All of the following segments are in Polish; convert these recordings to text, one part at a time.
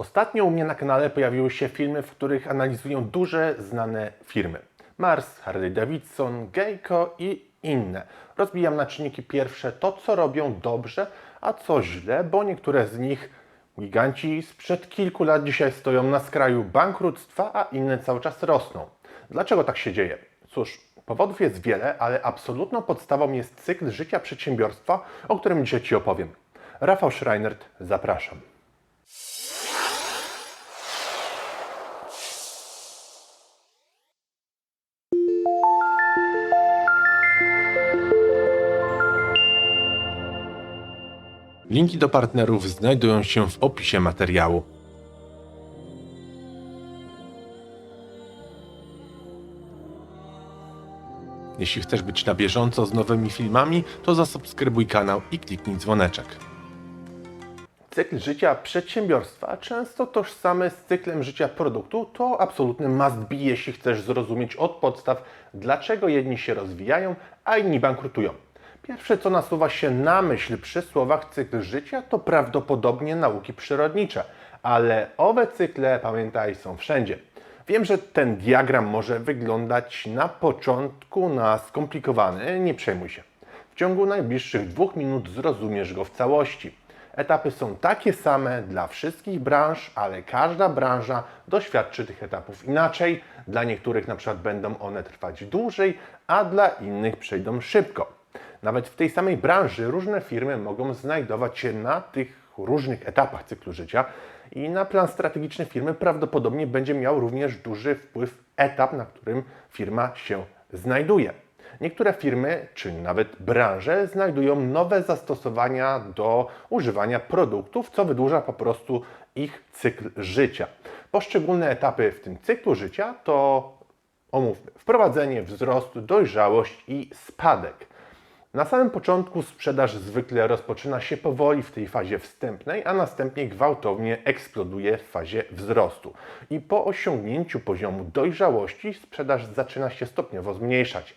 Ostatnio u mnie na kanale pojawiły się filmy, w których analizują duże, znane firmy. Mars, Harley Davidson, Geico i inne. Rozbijam na czynniki pierwsze to, co robią dobrze, a co źle, bo niektóre z nich giganci sprzed kilku lat dzisiaj stoją na skraju bankructwa, a inne cały czas rosną. Dlaczego tak się dzieje? Cóż, powodów jest wiele, ale absolutną podstawą jest cykl życia przedsiębiorstwa, o którym dzisiaj Ci opowiem. Rafał Schreinert, zapraszam. Linki do partnerów znajdują się w opisie materiału. Jeśli chcesz być na bieżąco z nowymi filmami, to zasubskrybuj kanał i kliknij dzwoneczek. Cykl życia przedsiębiorstwa, często tożsamy z cyklem życia produktu, to absolutny must be, jeśli chcesz zrozumieć od podstaw, dlaczego jedni się rozwijają, a inni bankrutują. Pierwsze, co nasuwa się na myśl przy słowach cykl życia, to prawdopodobnie nauki przyrodnicze, ale owe cykle, pamiętaj, są wszędzie. Wiem, że ten diagram może wyglądać na początku na skomplikowany, nie przejmuj się. W ciągu najbliższych dwóch minut zrozumiesz go w całości. Etapy są takie same dla wszystkich branż, ale każda branża doświadczy tych etapów inaczej. Dla niektórych na przykład będą one trwać dłużej, a dla innych przejdą szybko. Nawet w tej samej branży różne firmy mogą znajdować się na tych różnych etapach cyklu życia i na plan strategiczny firmy prawdopodobnie będzie miał również duży wpływ etap, na którym firma się znajduje. Niektóre firmy, czy nawet branże, znajdują nowe zastosowania do używania produktów, co wydłuża po prostu ich cykl życia. Poszczególne etapy w tym cyklu życia to omówmy wprowadzenie, wzrost, dojrzałość i spadek. Na samym początku sprzedaż zwykle rozpoczyna się powoli w tej fazie wstępnej, a następnie gwałtownie eksploduje w fazie wzrostu. I po osiągnięciu poziomu dojrzałości sprzedaż zaczyna się stopniowo zmniejszać.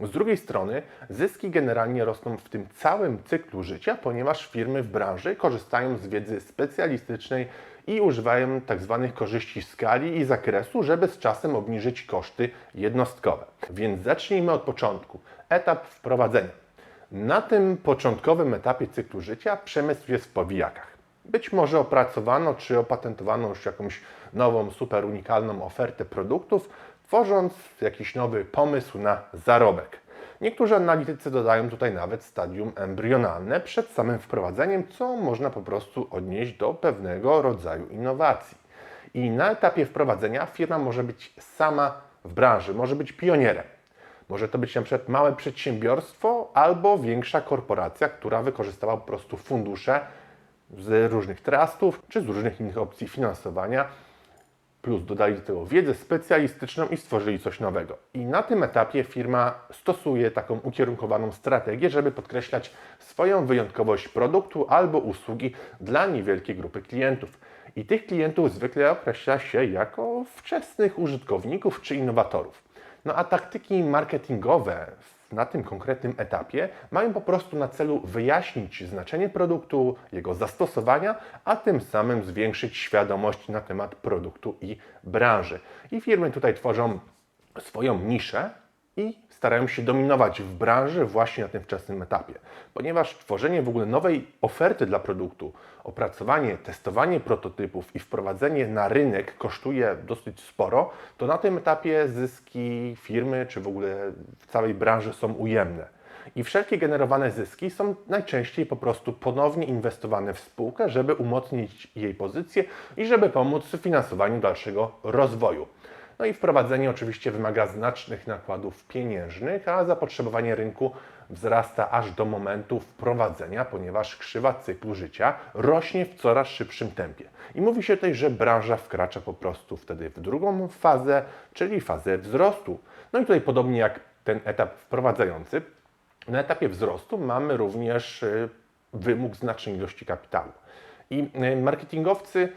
Z drugiej strony zyski generalnie rosną w tym całym cyklu życia, ponieważ firmy w branży korzystają z wiedzy specjalistycznej i używają tzw. korzyści skali i zakresu, żeby z czasem obniżyć koszty jednostkowe. Więc zacznijmy od początku. Etap wprowadzenia. Na tym początkowym etapie cyklu życia przemysł jest w powijakach. Być może opracowano czy opatentowano już jakąś nową, super unikalną ofertę produktów, tworząc jakiś nowy pomysł na zarobek. Niektórzy analitycy dodają tutaj nawet stadium embrionalne przed samym wprowadzeniem, co można po prostu odnieść do pewnego rodzaju innowacji. I na etapie wprowadzenia firma może być sama w branży, może być pionierem. Może to być na przykład małe przedsiębiorstwo albo większa korporacja, która wykorzystała po prostu fundusze z różnych trustów czy z różnych innych opcji finansowania, plus dodali do tego wiedzę specjalistyczną i stworzyli coś nowego. I na tym etapie firma stosuje taką ukierunkowaną strategię, żeby podkreślać swoją wyjątkowość produktu albo usługi dla niewielkiej grupy klientów. I tych klientów zwykle określa się jako wczesnych użytkowników czy innowatorów. No a taktyki marketingowe na tym konkretnym etapie mają po prostu na celu wyjaśnić znaczenie produktu, jego zastosowania, a tym samym zwiększyć świadomość na temat produktu i branży. I firmy tutaj tworzą swoją niszę i starają się dominować w branży właśnie na tym wczesnym etapie. Ponieważ tworzenie w ogóle nowej oferty dla produktu, opracowanie, testowanie prototypów i wprowadzenie na rynek kosztuje dosyć sporo, to na tym etapie zyski firmy czy w ogóle w całej branży są ujemne. I wszelkie generowane zyski są najczęściej po prostu ponownie inwestowane w spółkę, żeby umocnić jej pozycję i żeby pomóc w finansowaniu dalszego rozwoju. No i wprowadzenie oczywiście wymaga znacznych nakładów pieniężnych, a zapotrzebowanie rynku wzrasta aż do momentu wprowadzenia, ponieważ krzywa cyklu życia rośnie w coraz szybszym tempie. I mówi się tutaj, że branża wkracza po prostu wtedy w drugą fazę, czyli fazę wzrostu. No i tutaj podobnie jak ten etap wprowadzający, na etapie wzrostu mamy również y, wymóg znacznej ilości kapitału. I y, marketingowcy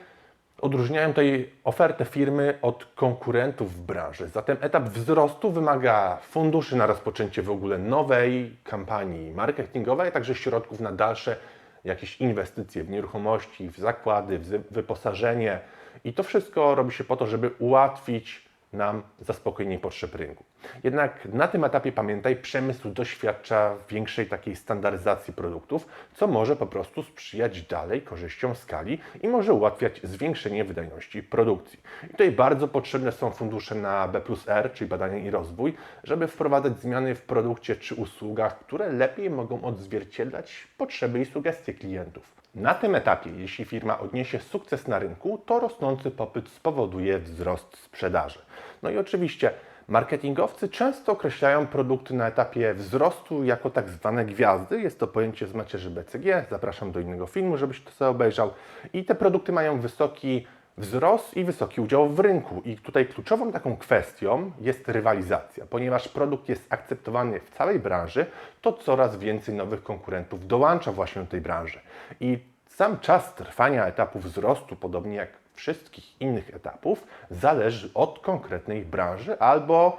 odróżniają tutaj ofertę firmy od konkurentów w branży. Zatem etap wzrostu wymaga funduszy na rozpoczęcie w ogóle nowej kampanii marketingowej, a także środków na dalsze jakieś inwestycje w nieruchomości, w zakłady, w wyposażenie i to wszystko robi się po to, żeby ułatwić nam zaspokojenie potrzeb rynku. Jednak na tym etapie, pamiętaj, przemysł doświadcza większej takiej standaryzacji produktów, co może po prostu sprzyjać dalej korzyściom skali i może ułatwiać zwiększenie wydajności produkcji. I tutaj bardzo potrzebne są fundusze na B R, czyli badania i rozwój, żeby wprowadzać zmiany w produkcie czy usługach, które lepiej mogą odzwierciedlać potrzeby i sugestie klientów. Na tym etapie, jeśli firma odniesie sukces na rynku, to rosnący popyt spowoduje wzrost sprzedaży. No i oczywiście marketingowcy często określają produkty na etapie wzrostu jako tak zwane gwiazdy. Jest to pojęcie z macierzy BCG. Zapraszam do innego filmu, żebyś to sobie obejrzał. I te produkty mają wysoki wzrost i wysoki udział w rynku. I tutaj kluczową taką kwestią jest rywalizacja. Ponieważ produkt jest akceptowany w całej branży, to coraz więcej nowych konkurentów dołącza właśnie do tej branży. I sam czas trwania etapu wzrostu, podobnie jak wszystkich innych etapów, zależy od konkretnej branży albo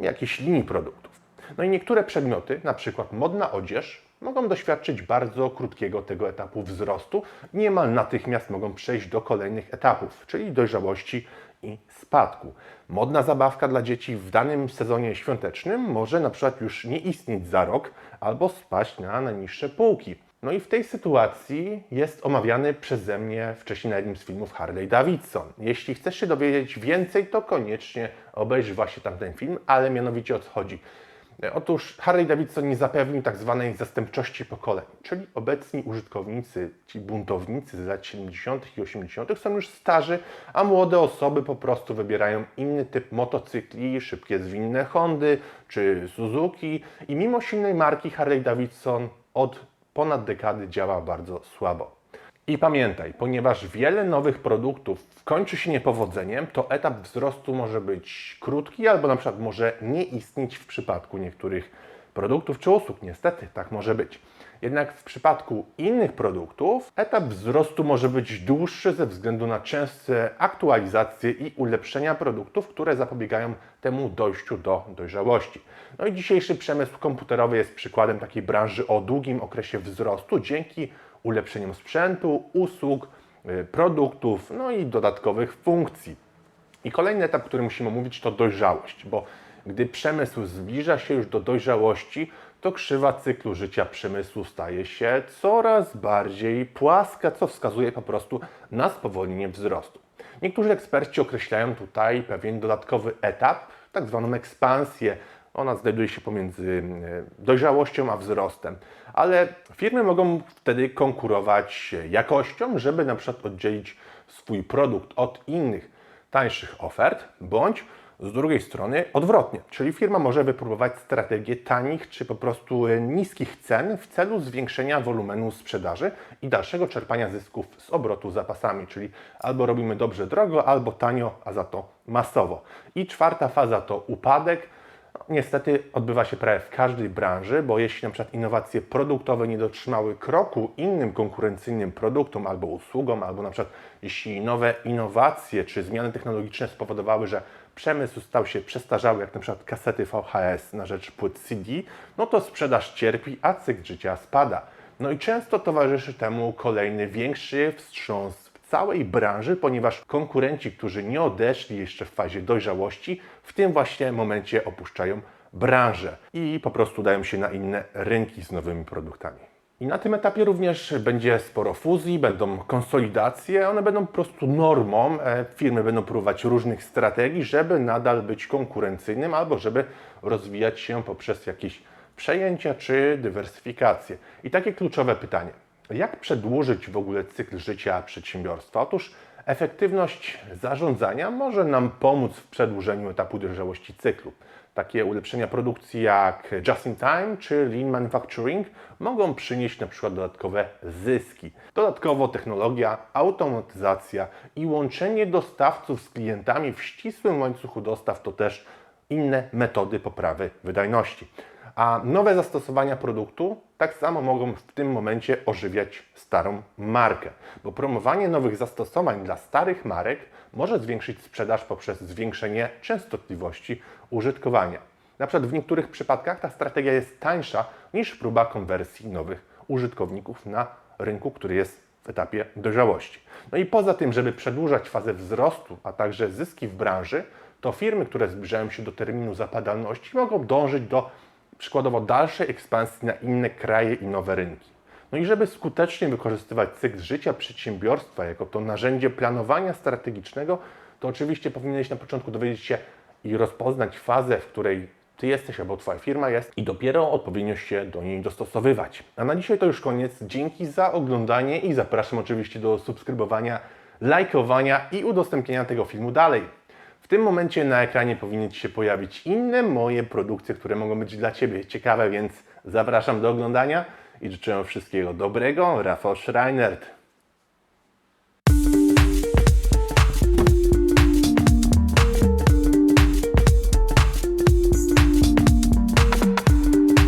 jakiejś linii produktów. No i niektóre przedmioty, na przykład modna odzież, mogą doświadczyć bardzo krótkiego tego etapu wzrostu, niemal natychmiast mogą przejść do kolejnych etapów, czyli dojrzałości i spadku. Modna zabawka dla dzieci w danym sezonie świątecznym może na przykład już nie istnieć za rok albo spaść na najniższe półki. No i w tej sytuacji jest omawiany przeze mnie wcześniej na jednym z filmów Harley Davidson. Jeśli chcesz się dowiedzieć więcej, to koniecznie obejrzyj właśnie tamten film, ale mianowicie o co chodzi. Otóż Harley Davidson nie zapewnił tak zwanej zastępczości pokoleń, czyli obecni użytkownicy, ci buntownicy z lat 70. i 80. są już starzy, a młode osoby po prostu wybierają inny typ motocykli, szybkie zwinne Hondy czy Suzuki i mimo silnej marki Harley Davidson od ponad dekady działa bardzo słabo. I pamiętaj, ponieważ wiele nowych produktów kończy się niepowodzeniem, to etap wzrostu może być krótki albo na przykład może nie istnieć w przypadku niektórych produktów czy usług. Niestety, tak może być. Jednak w przypadku innych produktów etap wzrostu może być dłuższy ze względu na częste aktualizacje i ulepszenia produktów, które zapobiegają temu dojściu do dojrzałości. No i dzisiejszy przemysł komputerowy jest przykładem takiej branży o długim okresie wzrostu dzięki ulepszeniom sprzętu, usług, y, produktów, no i dodatkowych funkcji. I kolejny etap, który musimy omówić, to dojrzałość, bo gdy przemysł zbliża się już do dojrzałości, to krzywa cyklu życia przemysłu staje się coraz bardziej płaska, co wskazuje po prostu na spowolnienie wzrostu. Niektórzy eksperci określają tutaj pewien dodatkowy etap, tak zwaną ekspansję. Ona znajduje się pomiędzy e, dojrzałością a wzrostem, ale firmy mogą wtedy konkurować jakością, żeby na przykład oddzielić swój produkt od innych tańszych ofert, bądź z drugiej strony odwrotnie, czyli firma może wypróbować strategię tanich czy po prostu e, niskich cen w celu zwiększenia wolumenu sprzedaży i dalszego czerpania zysków z obrotu zapasami, czyli albo robimy dobrze drogo, albo tanio, a za to masowo. I czwarta faza to upadek. Niestety odbywa się prawie w każdej branży, bo jeśli na przykład innowacje produktowe nie dotrzymały kroku innym konkurencyjnym produktom albo usługom, albo na przykład jeśli nowe innowacje czy zmiany technologiczne spowodowały, że przemysł stał się przestarzały, jak na przykład kasety VHS na rzecz płyt CD, no to sprzedaż cierpi, a cykl życia spada. No i często towarzyszy temu kolejny większy wstrząs całej branży, ponieważ konkurenci, którzy nie odeszli jeszcze w fazie dojrzałości, w tym właśnie momencie opuszczają branżę i po prostu dają się na inne rynki z nowymi produktami. I na tym etapie również będzie sporo fuzji, będą konsolidacje, one będą po prostu normą. E, Firmy będą próbować różnych strategii, żeby nadal być konkurencyjnym albo żeby rozwijać się poprzez jakieś przejęcia czy dywersyfikację. I takie kluczowe pytanie. Jak przedłużyć w ogóle cykl życia przedsiębiorstwa? Otóż efektywność zarządzania może nam pomóc w przedłużeniu etapu dojrzałości cyklu. Takie ulepszenia produkcji jak just in time czy lean manufacturing mogą przynieść na przykład dodatkowe zyski. Dodatkowo technologia, automatyzacja i łączenie dostawców z klientami w ścisłym łańcuchu dostaw to też inne metody poprawy wydajności. A nowe zastosowania produktu tak samo mogą w tym momencie ożywiać starą markę, bo promowanie nowych zastosowań dla starych marek może zwiększyć sprzedaż poprzez zwiększenie częstotliwości użytkowania. Na przykład w niektórych przypadkach ta strategia jest tańsza niż próba konwersji nowych użytkowników na rynku, który jest w etapie dojrzałości. No i poza tym, żeby przedłużać fazę wzrostu, a także zyski w branży, to firmy, które zbliżają się do terminu zapadalności, mogą dążyć do przykładowo dalszej ekspansji na inne kraje i nowe rynki. No i żeby skutecznie wykorzystywać cykl życia przedsiębiorstwa jako to narzędzie planowania strategicznego, to oczywiście powinieneś na początku dowiedzieć się i rozpoznać fazę, w której Ty jesteś albo Twoja firma jest i dopiero odpowiednio się do niej dostosowywać. A na dzisiaj to już koniec. Dzięki za oglądanie i zapraszam oczywiście do subskrybowania, lajkowania i udostępniania tego filmu dalej. Tym momencie na ekranie powinny Ci się pojawić inne moje produkcje, które mogą być dla Ciebie ciekawe, więc zapraszam do oglądania i życzę wszystkiego dobrego. Rafał Schreinert.